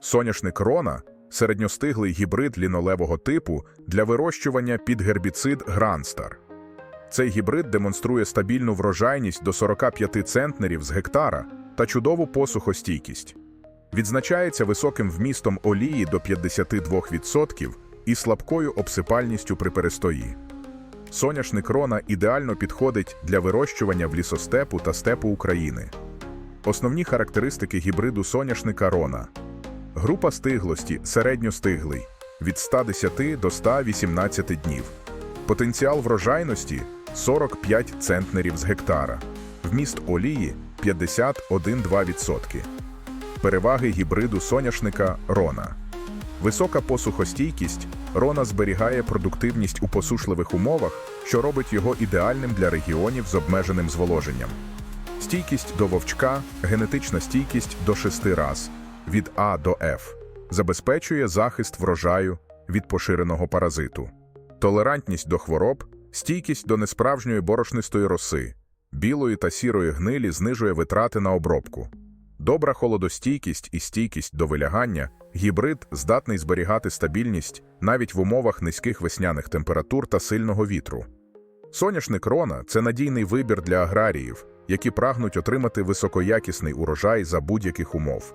Соняшник Рона середньостиглий гібрид лінолевого типу для вирощування під гербіцид Гранстар. Цей гібрид демонструє стабільну врожайність до 45 центнерів з гектара та чудову посухостійкість. Відзначається високим вмістом олії до 52% і слабкою обсипальністю при перестої. Соняшник Рона ідеально підходить для вирощування в лісостепу та степу України. Основні характеристики гібриду соняшника Рона. Група стиглості середньостиглий від 110 до 118 днів. Потенціал врожайності 45 центнерів з гектара. Вміст олії 51,2%. Переваги гібриду соняшника Рона. Висока посухостійкість Рона зберігає продуктивність у посушливих умовах, що робить його ідеальним для регіонів з обмеженим зволоженням. Стійкість до вовчка, генетична стійкість до 6 раз від А до Ф забезпечує захист врожаю від поширеного паразиту, толерантність до хвороб, стійкість до несправжньої борошнистої роси, білої та сірої гнилі знижує витрати на обробку. Добра холодостійкість і стійкість до вилягання гібрид здатний зберігати стабільність навіть в умовах низьких весняних температур та сильного вітру. Соняшник Рона це надійний вибір для аграріїв, які прагнуть отримати високоякісний урожай за будь-яких умов.